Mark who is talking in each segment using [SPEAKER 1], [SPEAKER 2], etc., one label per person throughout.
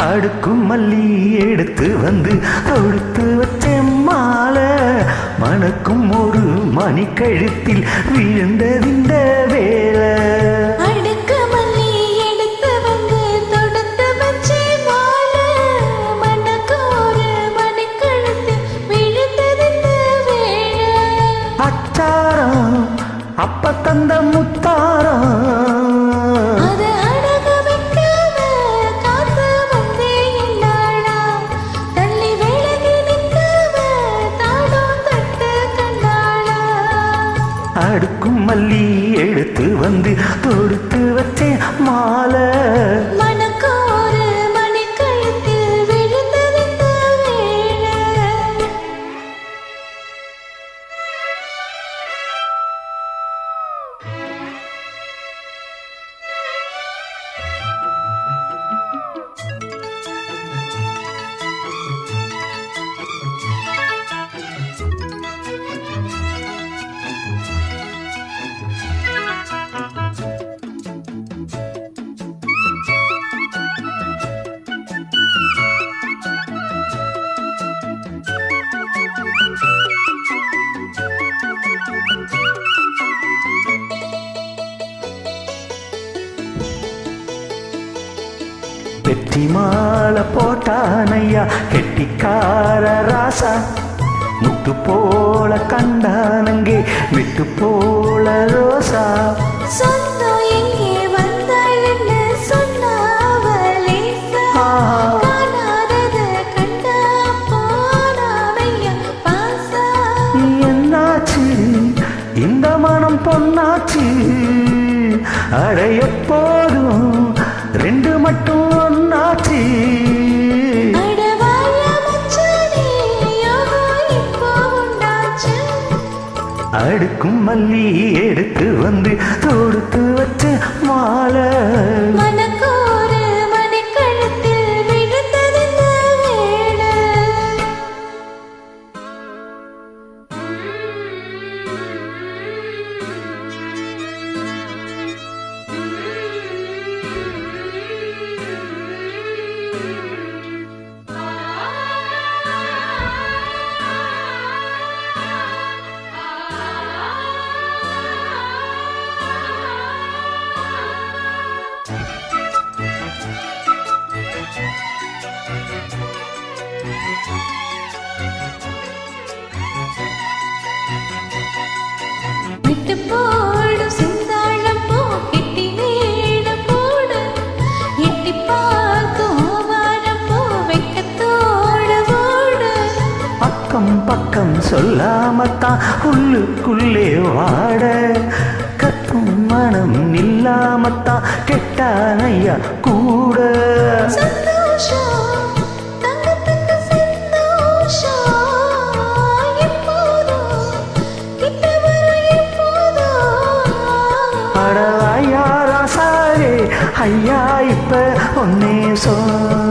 [SPEAKER 1] அடுக்கும் மல்லி எடுத்து வந்து தொடுத்து வச்சேன் மாலை. மணக்கும் ஒரு மணி கழுத்தில் விழுந்ததிந்த வேலை.
[SPEAKER 2] அடுக்கு மல்லி எடுத்து
[SPEAKER 1] மல்லி எடுத்து வந்து தொடுத்து வச்சேன் மாலை. வெற்றி மாலை போட்டானையா கெட்டிக்கார ராசா. முத்து போல கண்டானங்கே விட்டு போல ரோசா. இந்த மனம் பொன்னாச்சு. அடைய போதும் ரெண்டு மட்டும் ஒன்னாச்சு. அடுக்கும் மல்லி எடுத்து வந்து தொடுத்து வச்ச மாலை. பக்கம் பக்கம் சொல்லாமத்தான் உள்ளுக்குள்ளே வாட. கத்தும் மனம் இல்லாமத்தான் கெட்டானையா கூட.
[SPEAKER 2] சந்தோஷம்.
[SPEAKER 1] ஐயா இப்ப ஒன்னே
[SPEAKER 2] சொல்.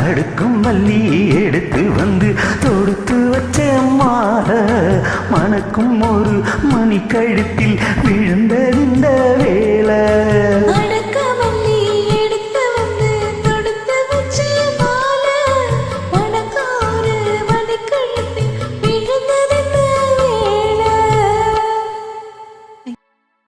[SPEAKER 1] அடுக்கும் மல்லி எடுத்து வந்து தொடுத்து வச்ச மாற மணக்கும் ஒரு மணி கழுத்தில் விழுந்தறிந்த வேலை.